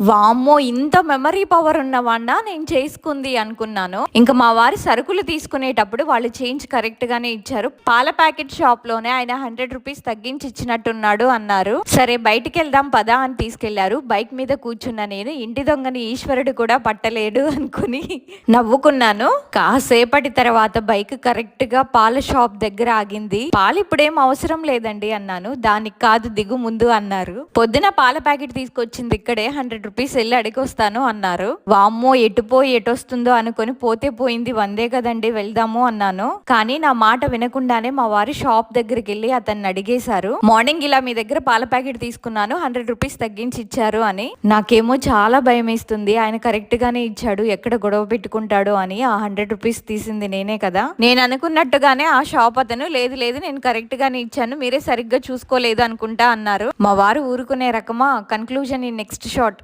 వామ్మో ఇంత memory power ఉన్నవాడా నేను చేసుకుంది అనుకున్నాను. ఇంకా మా వారి సరుకులు తీసుకునేటప్పుడు వాళ్ళు చేంజ్ కరెక్ట్ గానే ఇచ్చారు. పాల ప్యాకెట్ షాప్లోనే ఆయన హండ్రెడ్ రూపీస్ తగ్గించి ఇచ్చినట్టున్నాడు అన్నారు. సరే బయటికి వెళ్దాం పదా అని తీసుకెళ్ళారు. బైక్ మీద కూర్చున్న నేను ఇంటి దొంగని ఈశ్వరుడు కూడా పట్టలేడు అనుకుని నవ్వుకున్నాను. కాసేపటి తర్వాత బైక్ కరెక్ట్గా పాల షాప్ దగ్గర ఆగింది. పాలు ఇప్పుడేం అవసరం లేదండి అన్నాను. దానికి కాదు దిగు ముందు అన్నారు. పొద్దున పాల ప్యాకెట్ తీసుకొచ్చింది ఇక్కడే హండ్రెడ్ రూపీస్ వెళ్ళి అడిగొస్తాను అన్నారు. వామ్మో ఎటుపోయి ఎటొస్తుందో అనుకుని అనుకొని పోతే పోయింది వందే కదండి వెళ్దాము అన్నాను. కానీ నా మాట వినకుండానే మా వారి షాప్ దగ్గరికి వెళ్ళి అతన్ని అడిగేశారు. మార్నింగ్ ఇలా మీ దగ్గర పాల ప్యాకెట్ తీసుకున్నాను హండ్రెడ్ రూపీస్ తగ్గించి ఇచ్చారు అని. నాకేమో చాలా భయం వేస్తుంది. ఆయన కరెక్ట్ గానే ఇచ్చాడు ఎక్కడ గొడవ పెట్టుకుంటాడు అని. ఆ హండ్రెడ్ రూపీస్ తీసింది నేనే కదా. నేను అనుకున్నట్టుగానే ఆ షాప్ అతను లేదు లేదు నేను కరెక్ట్ గానే ఇచ్చాను మీరే సరిగ్గా చూసుకోలేదు అనుకుంటా అన్నారు. మా వారు ఊరుకునే రకమా కన్క్లూజన్ ఈ నెక్స్ట్ షాట్